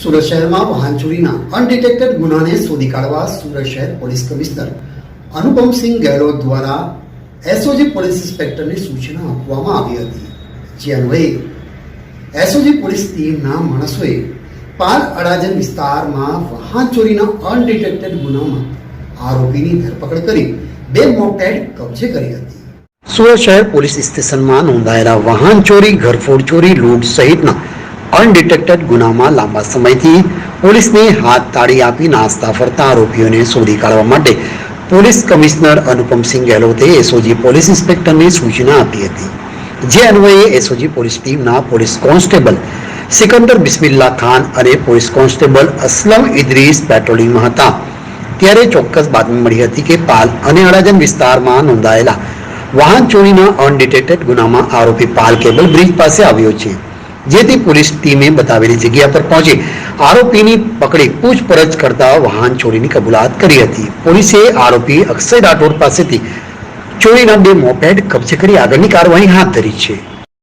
સુરત શહેરમાં વાહન ચોરીના અનડિટેક્ટેડ ગુનાને શોધી કાઢવા સુરત શહેર પોલીસ કમિશનર અનુપમસિંહ ગેહલોત દ્વારા એસઓજી પોલીસ ઇન્સ્પેક્ટરને સૂચના આપવામાં આવી હતી. જે અન્વયે એસઓજી પોલીસ ટીમના માણસોએ પાર અડાજન વિસ્તારમાં વાહન ચોરીના અનડિટેક્ટેડ ગુનામાં આરોપીની ધરપકડ કરી બે મોપેડ કબજે કરી હતી. સુરત શહેર પોલીસ સ્ટેશનમાં નોંધાયેલા વાહન ચોરી, ઘરફોડ ચોરી, લૂંટ સહિતના અનડિટેક્ટેડ ગુનામાં લાંબા સમયથી પોલીસને હાથ તાળી આપી નાસ્તા ફરતા આરોપીઓને શોધી કાઢવા માટે પોલીસ કમિશનર અનુપમસિંહ ગેહલોતે એસઓજી પોલીસ ઇન્સ્પેક્ટરને સૂચના આપી હતી. જે અન્વયે એસઓજી પોલીસ ટીમના પોલીસ કોન્સ્ટેબલ સિકંદર બિસ્મિલ્લા ખાન અને પોલીસ કોન્સ્ટેબલ અસલમ ઇદ્રીસ પેટ્રોલિંગમાં હતા. ત્યારે ચોક્કસ બાતમી મળી હતી કે પાલ અને અડાજણ વિસ્તારમાં નોંધાયેલા વાહન ચોરીના અનડિટેક્ટેડ ગુનામાં આરોપી પાલ કેબલ બ્રિજ પાસે આવ્યો છે. જેથી પોલીસ ટીમે બતાવેલી જગ્યા પર પહોંચી. આરોપીની પકડી પૂછપરછ કરતા વાહન ચોરીની કબૂલાત કરી હતી. પોલીસે આરોપી અક્ષય રાઠોડ પાસેથી ચોરીના બે મોપેડ કબજે કરી આગળની કાર્યવાહી હાથ ધરી છે.